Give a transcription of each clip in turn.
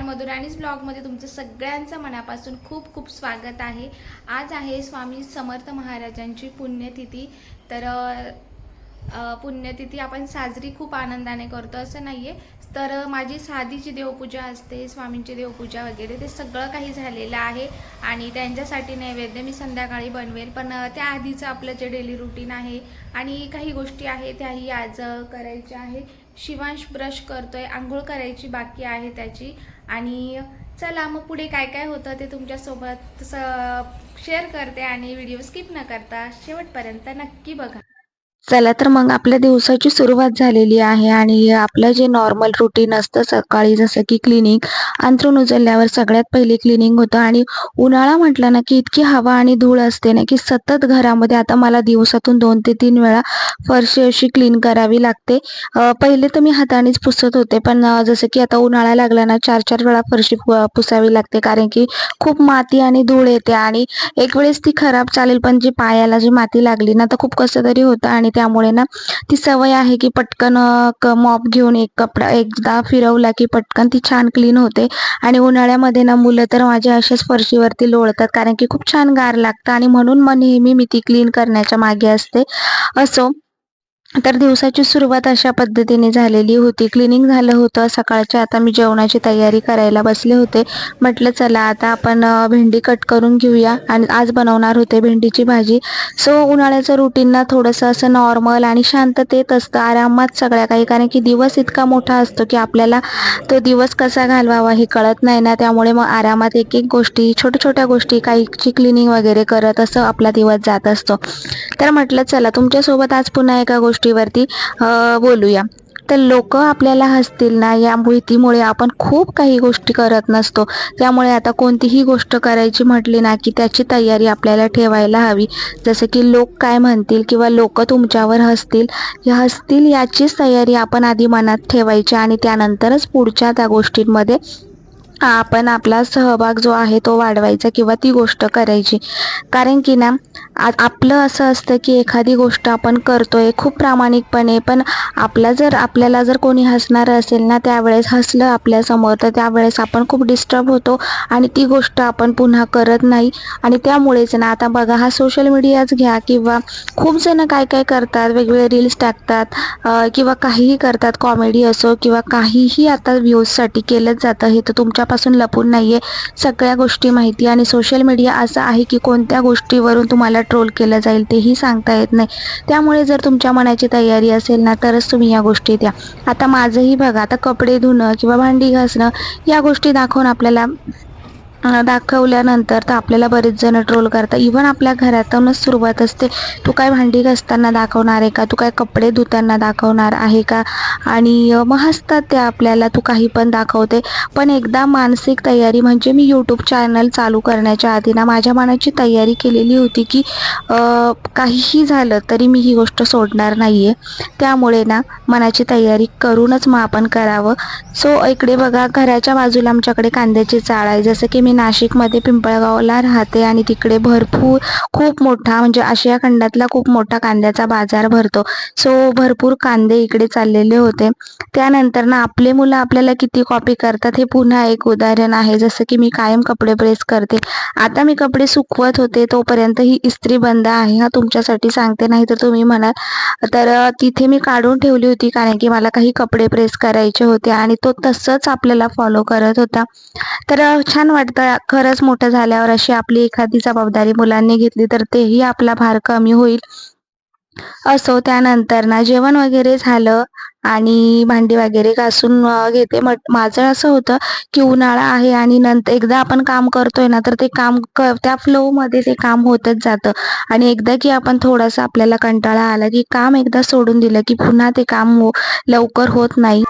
नमस्कार मधुराणीज ब्लॉगमध्ये तुमचं सगळ्यांचं मनापासून खूप खूप स्वागत आहे. आज आहे स्वामी समर्थ महाराजांची पुण्यतिथी. तर पुण्यतिथी आपण साजरी खूप आनंदाने करतो असं नाही आहे तर माझी साधीची देवपूजा असते स्वामींची देवपूजा वगैरे ते सगळं काही झालेलं आहे. आणि त्यांच्यासाठी नैवेद्य मी संध्याकाळी बनवेल. पण त्याआधीचं आपलं जे डेली रुटीन आहे आणि काही गोष्टी आहे त्याही आज करायच्या आहे. शिवांश ब्रश करतोय आंघोळ करायची बाकी आहे त्याची. आणि चला मग पुढे काय काय होतं ते तुमच्यासोबत शेअर करते आणि व्हिडिओ स्किप न करता शेवटपर्यंत नक्की बघा. चला तर मग आपल्या दिवसाची सुरुवात झालेली आहे आणि आपलं जे नॉर्मल रुटीन असतं सकाळी जसं की क्लिनिंग अंथरूण उचलल्यावर सगळ्यात पहिले क्लिनिंग होतं. आणि उन्हाळा म्हटलं ना की इतकी हवा आणि धूळ असते ना की सतत घरामध्ये आता मला दिवसातून दोन ते तीन वेळा फरशी अशी क्लीन करावी लागते. पहिले तर मी हातानेच पुसत होते पण जसं की आता उन्हाळा लागला ना चार चार वेळा फरशी पु- पुसावी लागते कारण की खूप माती आणि धूळ येते आणि एक वेळेस ती खराब चालेल पण जी पायाला जी माती लागली ना तर खूप कसं तरी होतं आणि त्यामुळे ना ती सवय आहे की पटकन मॉप घेऊन एक कपडा एकदा फिरवला की पटकन ती छान क्लीन होते. आणि उन्हाळ्यामध्ये ना मुलं तर माझ्या अशाच फरशीवरती लोळतात कारण की खूप छान गार लागतं आणि म्हणून मग नेहमी मी ती क्लीन करण्याच्या मागे असते. असो तर दिवसाची सुरुवात अशा पद्धतीने झालेली होती. क्लिनिंग झालं होतं. सकाळच्या आता मी जेवणाची तयारी करायला बसले होते. म्हटलं चला आता आपण भेंडी कट करून घेऊया. आणि आज बनवणार होते भेंडीची भाजी. सो उन्हाळ्याचं रुटीनना थोडंसं असं नॉर्मल आणि शांततेत असतं. आरामात सगळ्या काही. कारण की दिवस इतका मोठा असतो की आपल्याला तो दिवस कसा घालवावा हे कळत नाही ना. त्यामुळे मग आरामात एक एक गोष्टी छोट्या छोट्या गोष्टी काहीची क्लिनिंग वगैरे करत असं आपला दिवस जात असतो. तर म्हटलं चला तुमच्यासोबत आज पुन्हा एका गोष्टीवरती बोलूया. तर लोक आपल्याला हसतील ना या भीतीमुळे आपण खूप काही गोष्टी करत नसतो. त्यामुळे आता कोणतीही गोष्ट करायची म्हटली ना की त्याची तयारी आपल्याला ठेवायला हवी. जसं की लोक काय म्हणतील किंवा लोक तुमच्यावर हसतील या हसतील याचीच तयारी आपण आधी मनात ठेवायची आणि त्यानंतरच पुढच्या त्या गोष्टींमध्ये आपण आपला सहभाग जो आहे तो वाढवायचा किंवा ती गोष्ट करायची. कारण की ना आ- आपलं असं असतं की एखादी गोष्ट आपण करतोय खूप प्रामाणिकपणे पण आपला जर आपल्याला जर कोणी हसणारं असेल ना त्यावेळेस हसलं आपल्यासमोर तर त्यावेळेस आपण खूप डिस्टर्ब होतो आणि ती गोष्ट आपण पुन्हा करत नाही. आणि त्यामुळेच ना आता बघा हा सोशल मीडियाच घ्या किंवा खूप जण काय काय करतात वेगवेगळे रील्स टाकतात किंवा काहीही करतात कॉमेडी असो किंवा काहीही आता व्ह्यूजसाठी केलंच जातं हे तर तुमच्या पासून लपून नाहीये. सगळ्या गोष्टी माहिती आणि सोशल मीडिया असं आहे की कोणत्या गोष्टीवरून तुम्हाला ट्रोल केलं जाईल तेही सांगता येत नाही. त्यामुळे जर तुमच्या मनाची तयारी असेल ना तरच तुम्ही या गोष्टी द्या. आता माझंही बघा आता कपडे धुणं किंवा भांडी घासणं या गोष्टी दाखवून आपल्याला दाखवल्यानंतर तर आपल्याला बरेच जण ट्रोल करतात. इव्हन आपल्या घरातूनच सुरुवात असते. तू काय भांडी घासताना दाखवणार आहे का? तू काय कपडे धुताना दाखवणार आहे का? आणि मग हसतात ते आपल्याला तू काही पण दाखवते. पण एकदा मानसिक तयारी म्हणजे मी यूट्यूब चॅनल चालू करण्याच्या आधी ना माझ्या मनाची तयारी केलेली होती की काहीही झालं तरी मी ही गोष्ट सोडणार नाही आहे त्यामुळे ना मनाची तयारी करूनच मग आपण करावं. सो इकडे बघा घराच्या बाजूला आमच्याकडे कांद्याची चाळ आहे. जसं की मी मी नाशिकमध्ये पिंपळगावला राहते आणि तिकडे भरपूर खूप मोठा म्हणजे आशिया खंडातला खूप मोठा कांद्याचा बाजार भरतो. सो भरपूर कांदे इकडे चाललेले होते. त्यानंतर ना आपले मुलं आपल्याला किती कॉपी करतात हे पुन्हा एक उदाहरण आहे. जसं की मी कायम कपडे प्रेस करते. आता मी कपडे सुकवत होते तोपर्यंत ही इस्त्री बंद आहे. हा तुमच्यासाठी सांगते नाही तर तुम्ही म्हणाल. तर तिथे मी काढून ठेवली होती कारण की मला काही कपडे प्रेस करायचे होते आणि तो तसंच आपल्याला फॉलो करत होता. तर छान वाटतं. खरंच मोठं झाल्यावर अशी आपली एखादी जबाबदारी मुलांनी घेतली तर तेही आपला भार कमी होईल. असो त्यानंतर ना जेवण वगैरे झालं आणि भांडी वगैरे घासून घेते. माझं असं होतं की उन्हाळा आहे आणि नंतर एकदा आपण काम करतोय ना तर ते काम क त्या फ्लोमध्ये ते काम होतच जातं. आणि एकदा की आपण थोडासा आपल्याला कंटाळा आला की काम एकदा सोडून दिलं की पुन्हा ते काम हो- लवकर होत नाही.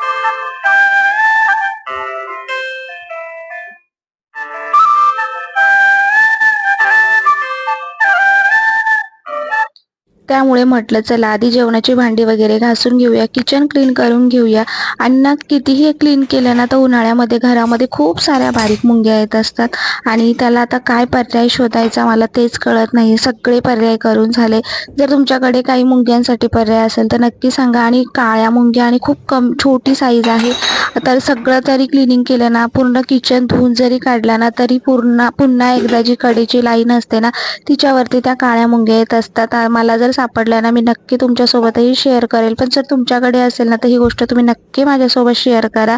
त्यामुळे म्हटलं चला आधी जेवणाची भांडी वगैरे घासून घेऊया किचन क्लीन करून घेऊया. आणि ना कितीही क्लीन केलं ना तर उन्हाळ्यामध्ये घरामध्ये खूप साऱ्या बारीक मुंग्या येत असतात. आणि त्याला आता काय पर्याय शोधायचा मला तेच कळत नाही. सगळे पर्याय करून झाले. जर तुमच्याकडे काही मुंग्यांसाठी पर्याय असेल तर नक्की सांगा. आणि काळ्या मुंग्या आणि खूप कम छोटी साईज आहे. तर सगळं तरी क्लिनिंग केलं ना पूर्ण किचन धुवून जरी काढला ना तरी पूर्ण पुन्हा एकदा जी कडेची लाईन असते ना तिच्यावरती त्या काळ्या मुंग्या येत असतात. मला जर सापडल्या ना मी नक्की तुमच्यासोबतही शेअर करेल. पण जर तुमच्याकडे असेल ना तर ही गोष्ट तुम्ही नक्की माझ्यासोबत शेअर करा.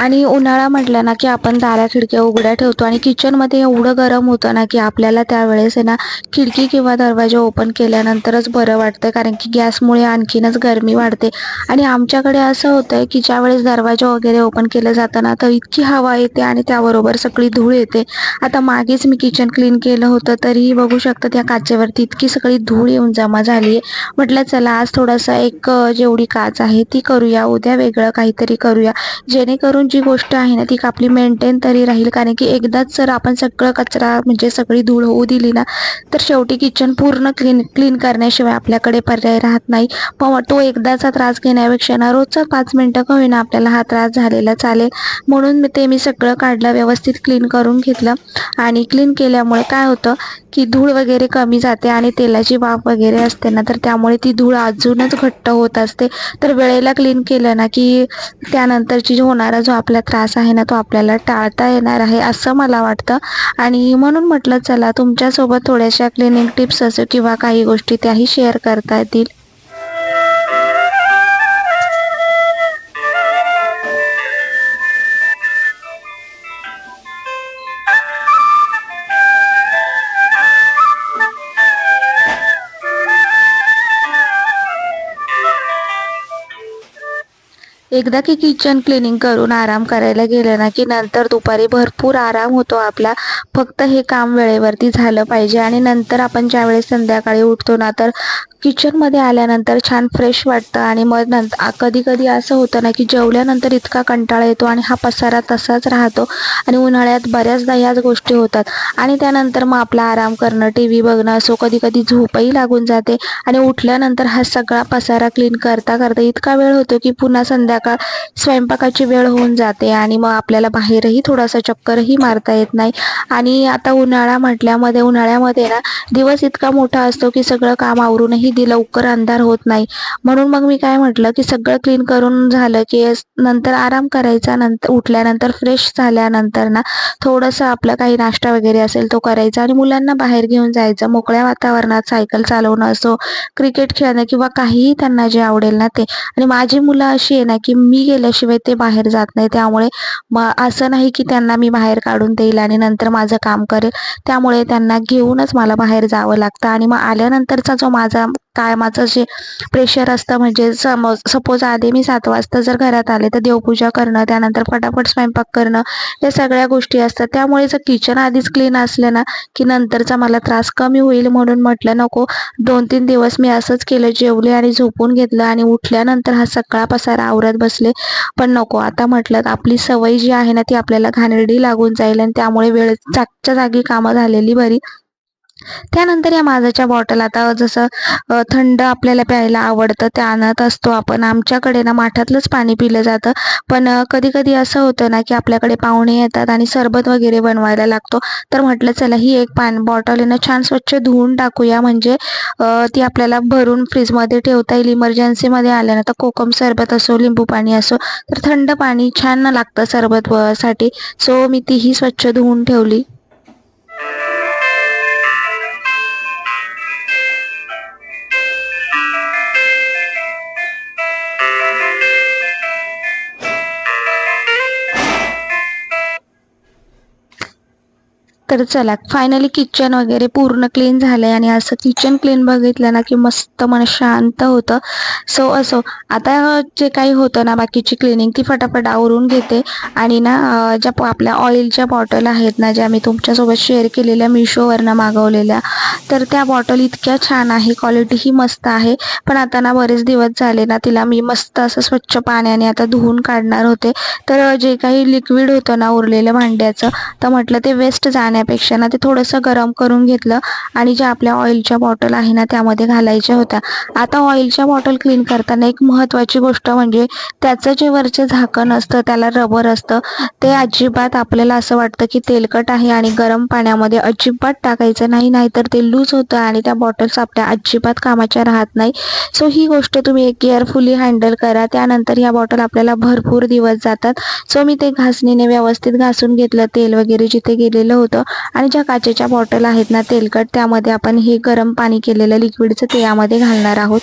आणि उन्हाळा म्हटलं ना की आपण दारा खिडक्या उघड्या ठेवतो आणि किचनमध्ये एवढं गरम होतं ना की आपल्याला त्यावेळेस आहे ना खिडकी किंवा दरवाजा ओपन केल्यानंतरच बरं वाटतं कारण की गॅसमुळे आणखीनच गरमी वाढते. आणि आमच्याकडे असं होतं की ज्यावेळेस दरवाजा वगैरे ओपन केलं जातं ना तर इतकी हवा येते आणि त्याबरोबर सगळी धूळ येते. आता मागेच मी किचन क्लीन केलं होतं तरीही बघू शकता त्या काचेवरती इतकी सगळी धूळ येऊन जमा झाली आहे म्हटलं चला आज थोडासा एक जेवढी काच आहे ती करूया उद्या वेगळं काहीतरी करूया. जेणेकरून जी गोष्ट आहे ना ती आपली मेंटेन तरी राहील. कारण की एकदाच जर आपण सगळं कचरा म्हणजे सगळी धूळ होऊ दिली ना तर शेवटी किचन पूर्ण क्लीन क्लीन करण्याशिवाय आपल्याकडे पर्याय राहत नाही. पण तो एकदाचा त्रास घेण्यापेक्षा ना रोजचा पाच मिनटं का होईना आपल्याला हा त्रास झालेला चालेल. म्हणून ते मी सगळं काढलं व्यवस्थित क्लीन करून घेतलं. आणि क्लीन केल्यामुळे काय होतं की धूळ वगैरे कमी जाते आणि तेलाची वाफ वगैरे असते ना तर त्यामुळे ती धूळ अजूनच घट्ट होत असते. तर वेळेला क्लीन केलं ना की त्यानंतरची जो होणारा जो आपला त्रास आहे ना तो आपल्याला टाळता येणार आहे असं मला वाटतं. आणि म्हणून म्हटलं चला तुमच्यासोबत थोड्याशा क्लिनिंग टिप्स असो किंवा काही गोष्टी त्याही शेअर करता येतील. एकदा की किचन क्लिनिंग करून आराम करायला गेलं ना की नंतर दुपारी भरपूर आराम होतो आपला. फक्त हे काम वेळेवरती झालं पाहिजे आणि नंतर आपण ज्यावेळेस संध्याकाळी उठतो ना तर किचनमध्ये आल्यानंतर छान फ्रेश वाटतं आणि मग नंतर कधी कधी असं होतं ना की जेवल्यानंतर इतका कंटाळा येतो आणि हा पसारा तसाच राहतो आणि उन्हाळ्यात बऱ्याचदा ह्याच गोष्टी होतात. आणि त्यानंतर मग आपला आराम करणं टी व्ही बघणं असो कधी कधी झोपही लागून जाते आणि उठल्यानंतर हा सगळा पसारा क्लीन करता करता इतका वेळ होतो की पुन्हा संध्याकाळ स्वयंपाकाची वेळ होऊन जाते आणि मग आपल्याला बाहेरही थोडासा चक्करही मारता येत नाही. आणि आता उन्हाळा म्हटल्यामध्ये उन्हाळ्यामध्ये ना दिवस इतका मोठा असतो की सगळं काम आवरूनही दि लवकर अंधार होत नाही. म्हणून मग मी काय म्हटलं की सगळं क्लीन करून झालं की नंतर आराम करायचा नंतर उठल्यानंतर फ्रेश झाल्यानंतर ना थोडंसं आपलं काही नाश्ता वगैरे असेल तो करायचा आणि मुलांना बाहेर घेऊन जायचं. मोकळ्या वातावरणात सायकल चालवणं असो क्रिकेट खेळणं किंवा काहीही त्यांना जे आवडेल ना ते. आणि माझी मुलं अशी आहे ना की मी गेल्याशिवाय ते बाहेर जात नाही. त्यामुळे मग असं नाही की त्यांना मी बाहेर काढून देईल आणि नंतर माझं काम करेल. त्यामुळे त्यांना घेऊनच मला बाहेर जावं लागतं आणि मग आल्यानंतरचा जो माझा कामाचं जे प्रेशर असतं म्हणजे समज सपोज आधी मी सात वाजता जर घरात आले तर देवपूजा करणं त्यानंतर फटाफट स्वयंपाक करणं या सगळ्या गोष्टी असतात. त्यामुळे जर किचन आधीच क्लीन असलं ना की नंतरचा मला त्रास कमी होईल म्हणून म्हटलं नको. दोन तीन दिवस मी असंच केलं जेवले आणि झोपून घेतलं आणि उठल्यानंतर हा सगळा पसारा आवरत बसले. पण नको आता म्हटलं आपली सवय जी आहे ना ती आपल्याला घाणेरडी लागून जाईल आणि त्यामुळे वेळ जागच्या जागी कामं झालेली बरी. त्यानंतर या माझ्याच्या बॉटल आता जसं थंड आपल्याला प्यायला आवडतं ते आणत असतो आपण. आमच्याकडे ना माठातलंच पाणी पिलं जातं. पण कधी कधी असं होतं ना की आपल्याकडे पाहुणे येतात आणि सरबत वगैरे बनवायला लागतो. तर म्हटलं चला ही एक पान बॉटल ना छान स्वच्छ धुवून टाकूया. म्हणजे ती आपल्याला भरून फ्रीजमध्ये ठेवता येईल. इमर्जन्सीमध्ये आल्या ना तर कोकम सरबत असो लिंबू पाणी असो तर थंड पाणी छान लागतं सरबतसाठी. सो मी तीही स्वच्छ धुवून ठेवली. तर चला फायनली किचन वगैरे पूर्ण क्लीन झालंय आणि असं किचन क्लीन बघितलं ना की मस्त मन शांत होतं. सो असो आता जे काही होतं ना बाकीची क्लिनिंग ती फटाफट आवरून घेते. आणि ना ज्या आपल्या ऑइलच्या बॉटल आहेत ना ज्या मी तुमच्यासोबत शेअर केलेल्या मिशोवरनं मागवलेल्या तर त्या बॉटल इतक्या छान आहे क्वालिटीही मस्त आहे. पण आता ना बरेच दिवस झाले ना तिला मी मस्त असं स्वच्छ पाण्याने आता धुवून काढणार होते. तर जे काही लिक्विड होतं ना उरलेलं भांड्याचं तर म्हटलं ते वेस्ट जाण्या जाण्यापेक्षा ना ते थोडंसं गरम करून घेतलं आणि ज्या आपल्या ऑइलच्या बॉटल आहे ना त्यामध्ये घालायच्या होत्या. आता ऑइलच्या बॉटल क्लीन करताना एक महत्त्वाची गोष्ट म्हणजे त्याचं जे वरचं झाकण असतं त्याला रबर असतं ते अजिबात आपल्याला असं वाटतं की तेलकट आहे आणि गरम पाण्यामध्ये अजिबात टाकायचं नाही नाहीतर ते लूज होतं आणि त्या बॉटल्स आपल्या अजिबात कामाच्या राहत नाही. सो ही गोष्ट तुम्ही केअरफुली हँडल करा त्यानंतर ह्या बॉटल आपल्याला भरपूर दिवस जातात. सो मी ते घासणीने व्यवस्थित घासून घेतलं तेल वगैरे जिथे गेलेलं होतं. आणि ज्या काचेच्या बॉटल आहेत ना तेलकट त्यामध्ये आपण हे गरम पाणी केलेलं लिक्विडचं ते यामध्ये घालणार आहोत.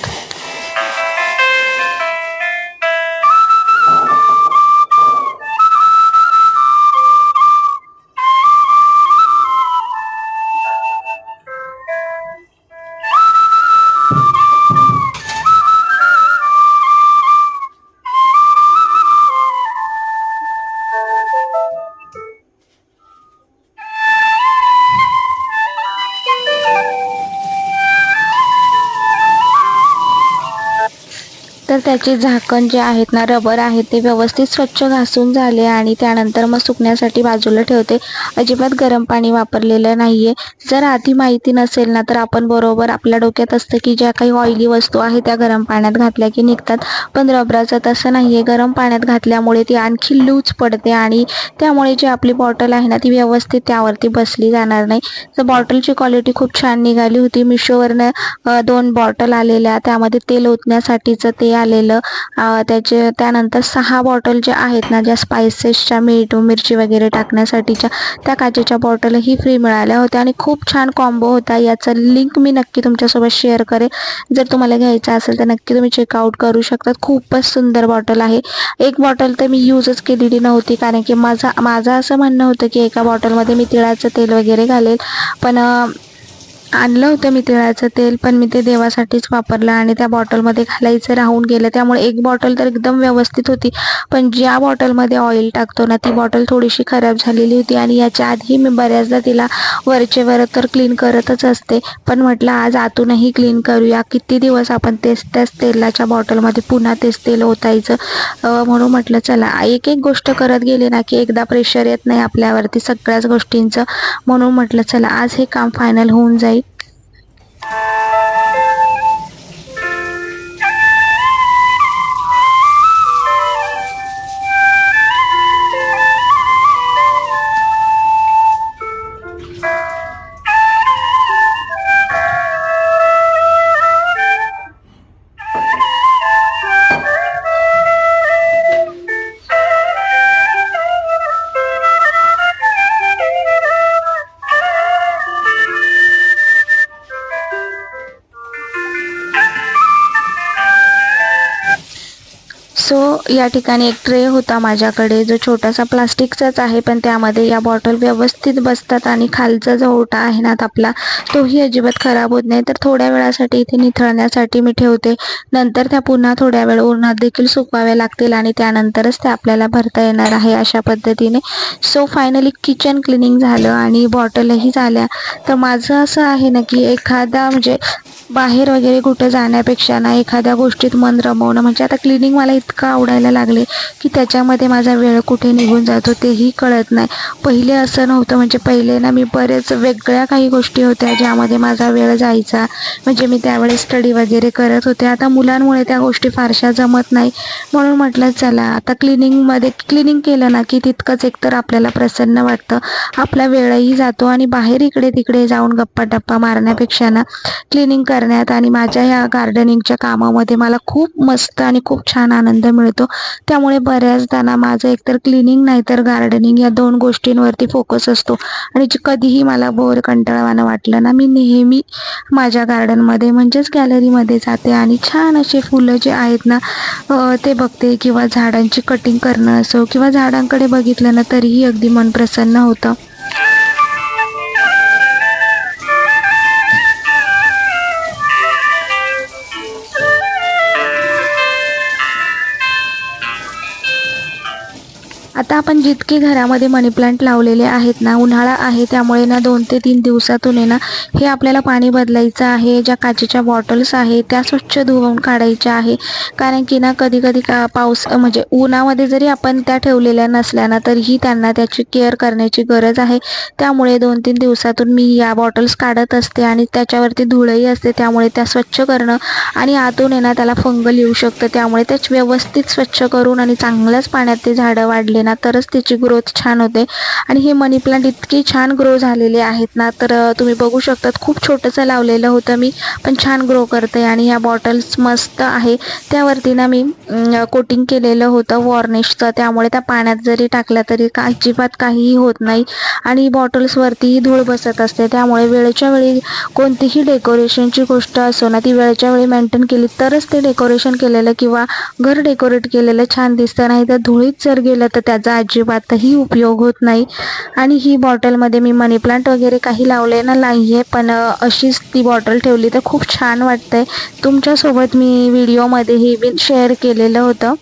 त्यानंतर त्याचे झाकण जे आहेत ना रबर आहे ते व्यवस्थित स्वच्छ घासून झाले आणि त्यानंतर मग सुकण्यासाठी बाजूला ठेवते. अजिबात गरम पाणी वापरलेलं नाही आहे जर आधी माहिती नसेल ना तर आपण बरोबर आपल्या डोक्यात असतं की ज्या काही ऑइली वस्तू आहे त्या गरम पाण्यात घातल्या की निघतात. पण रबराचं तसं नाही आहे गरम पाण्यात घातल्यामुळे ती आणखी लूज पडते आणि त्यामुळे जी आपली बॉटल आहे ना ती व्यवस्थित त्यावरती बसली जाणार नाही. तर बॉटलची क्वालिटी खूप छान निघाली होती. मिशोवरनं दोन बॉटल आलेल्या त्यामध्ये तेल ओतण्यासाठीचं ते आलेलं त्याचे त्यानंतर सहा बॉटल ज्या आहेत ना ज्या स्पायसेसच्या मीठ मिरची वगैरे टाकण्यासाठीच्या त्या काचेच्या बॉटलही फ्री मिळाल्या होत्या आणि खूप खूप छान कॉम्बो होता. याचा लिंक मी नक्की तुमच्यासोबत शेअर करेन. जर तुम्हाला घ्यायचा असेल तर नक्की तुम्ही चेकआउट करू शकतात खूपच सुंदर बॉटल आहे. एक बॉटल तर मी यूजच केलेली नव्हती कारण की माझा माझं असं म्हणणं होतं की एका बॉटलमध्ये मी तिळाचं तेल वगैरे घालेल. पण आणलं होतं मी तिळाचं तेल पण मी ते देवासाठीच वापरलं आणि त्या बॉटलमध्ये घालायचं राहून गेलं. त्यामुळे एक बॉटल तर एकदम व्यवस्थित होती. पण ज्या बॉटलमध्ये ऑइल टाकतो ना ती बॉटल थोडीशी खराब झालेली होती आणि याच्या आधी मी बऱ्याचदा तिला वरचे वर तर क्लीन करतच असते. पण म्हटलं आज आतूनही क्लीन करूया. किती दिवस आपण तेच त्याच तेलाच्या बॉटलमध्ये पुन्हा तेच तेल ओतायचं? म्हणून म्हटलं चला एक एक गोष्ट करत गेले ना की एकदा प्रेशर येत नाही आपल्यावरती सगळ्याच गोष्टींचं. म्हणून म्हटलं चला आज हे काम फायनल होऊन जाईल. Thank you. या ठिकाणी एक ट्रे होता माझ्याकडे जो छोटासा प्लास्टिकचाच आहे पण त्यामध्ये या बॉटल व्यवस्थित बसतात आणि खालचा जो ओटा आहे ना आपला तोही अजिबात खराब होत नाही. तर थोड्या वेळासाठी इथे निथळण्यासाठी मी ठेवते. नंतर त्या पुन्हा थोड्या वेळ उन्हात देखील सुकवाव्या लागतील आणि त्यानंतरच त्या आपल्याला भरता येणार आहे अशा पद्धतीने. सो फायनली किचन क्लिनिंग झालं आणि बॉटलही झाल्या. तर माझं असं आहे ना की एखादा म्हणजे बाहेर वगैरे कुठं जाण्यापेक्षा ना एखाद्या गोष्टीत मन रमवणं म्हणजे आता क्लिनिंग मला इतकं करायला लागले की त्याच्यामध्ये माझा वेळ कुठे निघून जातो तेही कळत नाही. पहिले असं नव्हतं. म्हणजे पहिले ना मी बरेच वेगळ्या काही गोष्टी होत्या ज्यामध्ये माझा वेळ जायचा. म्हणजे मी त्यावेळेस स्टडी वगैरे करत होते. आता मुलांमुळे त्या गोष्टी फारशा जमत नाही. म्हणून म्हटलं चला आता क्लिनिंगमध्ये क्लिनिंग केलं ना की तितकंच एकतर आपल्याला प्रसन्न वाटतं. आपला वेळही जातो आणि बाहेर इकडे तिकडे जाऊन गप्पा टप्पा मारण्यापेक्षा ना क्लिनिंग करण्यात आणि माझ्या ह्या गार्डनिंगच्या कामामध्ये मला खूप मस्त आणि खूप छान आनंद मिळतो. त्यामुळे बऱ्याचदा ना माझं एकतर क्लिनिंग नाही तर गार्डनिंग या दोन गोष्टींवरती फोकस असतो. आणि जे कधीही मला बोर कंटाळवाणं वाटलं ना मी नेहमी माझ्या गार्डनमध्ये म्हणजेच गॅलरीमध्ये जाते आणि छान असे फुलं जे आहेत ना ते बघते किंवा झाडांची कटिंग करणं असो किंवा झाडांकडे बघितलं ना तरीही अगदी मन प्रसन्न होतं. आपण जितके घरामध्ये मनी प्लांट लावलेले आहेत ना उन्हाळा आहे त्यामुळे ना दोन ते तीन दिवसातून आहे ना हे आपल्याला पाणी बदलायचं आहे ज्या काचेच्या बॉटल्स आहेत त्या स्वच्छ धुवून काढायच्या आहे. कारण की ना कधी कधी का पाऊस म्हणजे उन्हामध्ये जरी आपण त्या ठेवलेल्या नसल्या ना तरीही त्यांना त्याची केअर करण्याची गरज आहे. त्यामुळे दोन तीन दिवसातून मी या बॉटल्स काढत असते आणि त्याच्यावरती धुळंही असते त्यामुळे त्या स्वच्छ करणं आणि आतून आहे ना त्याला फंगल येऊ शकतं. त्यामुळे त्याच व्यवस्थित स्वच्छ करून आणि चांगल्याच पाण्यात ते झाडं वाढले ना तरच त्याची ग्रोथ छान होते. आणि हे मनी प्लांट इतके छान ग्रो झालेले आहेत ना तर तुम्ही बघू शकतात खूप छोटंसं लावलेलं होतं मी पण छान ग्रो करते आणि ह्या बॉटल्स मस्त आहे. त्यावरती ना मी कोटिंग केलेलं होतं वॉर्निशचं त्यामुळे त्या पाण्यात जरी टाकल्या तरी का अजिबात काहीही होत नाही. आणि बॉटल्सवरतीही धूळ बसत असते. त्यामुळे वेळच्या वेळी कोणतीही डेकोरेशनची गोष्ट असो ना ती वेळच्या वेळी मेंटेन केली तरच ते डेकोरेशन केलेलं किंवा घर डेकोरेट केलेलं छान दिसतं. नाही तर धुळीत जर गेलं तर त्याचा अजिबातही उपयोग होत नाही. आणि ही बॉटलमध्ये मी मनी प्लांट वगैरे काही लावले ना नाही आहे पण अशीच ती बॉटल ठेवली तर खूप छान वाटतंय. तुमच्यासोबत मी व्हिडिओमध्ये हे बी शेअर केलेलं होतं.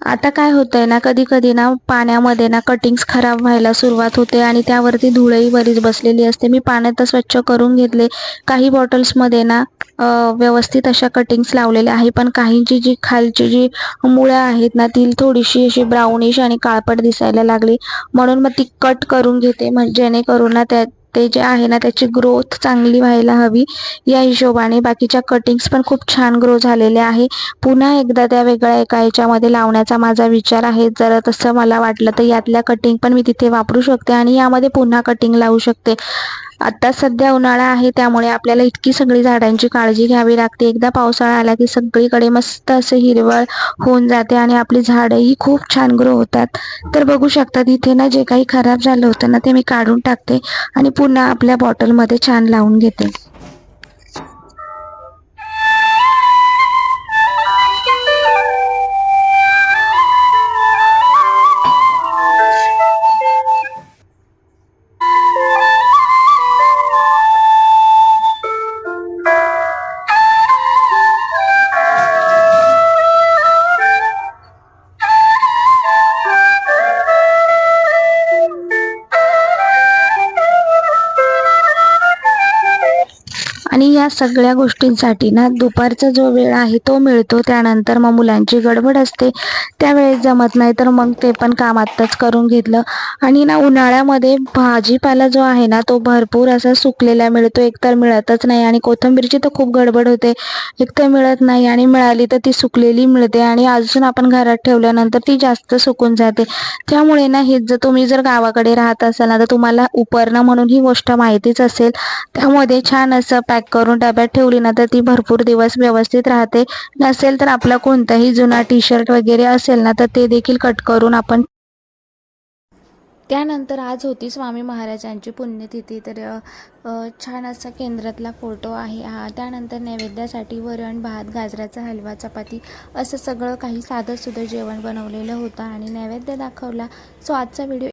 आता काय होतंय ना कधी कधी ना पाण्यामध्ये ना कटिंग्स खराब व्हायला सुरुवात होते आणि त्यावरती धुळही बरीच बसलेली असते. मी पाण्यात स्वच्छ करून घेतले. काही बॉटल्समध्ये ना व्यवस्थित अशा कटिंग्स लावलेल्या आहे. पण काहींची जी खालची जी मुळं आहेत ना ती थोडीशी अशी ब्राउनिश आणि काळपट दिसायला लागली. म्हणून मग ती कट करून घेते. म्हणजे जेणेकरून ना त्या ते जे आहे ना त्याची ग्रोथ चांगली व्हायला हवी. या हिशोबाने बाकीच्या कटिंग्स पण खूप छान ग्रो झालेल्या आहे. पुन्हा एकदा त्या वेगळ्या एका याच्यामध्ये लावण्याचा माझा विचार आहे. जर तसं मला वाटलं तर यातल्या कटिंग पण मी तिथे वापरू शकते आणि यामध्ये पुन्हा कटिंग लावू शकते. आता सध्या उन्हाळा आहे त्यामुळे आपल्याला इतकी सगळी झाडांची काळजी घ्यावी लागते. एकदा पावसाळा आला की सगळीकडे मस्त असं हिरवळ होऊन जाते आणि आपली झाडंही खूप छान ग्रो होतात. तर बघू शकतात इथे ना जे काही खराब झालं होतं ना ते मी काढून टाकते आणि पुन्हा आपल्या बॉटलमध्ये छान लावून घेते. या सगळ्या गोष्टींसाठी ना दुपारचा जो वेळ आहे तो मिळतो. त्यानंतर मग मुलांची गडबड असते. त्यावेळेस जमत नाही तर मग ते पण काम आत्ताच करून घेतलं. आणि ना उन्हाळ्यामध्ये भाजीपाला जो आहे ना तो भरपूर असा सुकलेला मिळतो. एकतर मिळतच नाही आणि कोथिंबीरची तर खूप गडबड होते. एकतर मिळत नाही आणि मिळाली तर ती सुकलेली मिळते आणि अजून आपण घरात ठेवल्यानंतर ती जास्त सुकून जाते. त्यामुळे ना हे जर तुम्ही जर गावाकडे राहत असाल ना तर तुम्हाला उपरणं म्हणून ही गोष्ट माहितीच असेल. त्यामध्ये छान असं पॅक करून डब्यात ठेवली ना तर ती भरपूर दिवस व्यवस्थित राहते. नसेल तर आपला कोणताही जुना टी शर्ट वगैरे असेल ना तर ते देखील कट करून आपण त्यानंतर आज होती स्वामी महाराजांची पुण्यतिथी तर छान असा केंद्रातला फोटो आहे हा. त्यानंतर नैवेद्यासाठी वरण भात गाजराचा हलवा चपाती असं सगळं काही साधं जेवण बनवलेलं होतं आणि नैवेद्य दाखवला. सो आजचा व्हिडिओ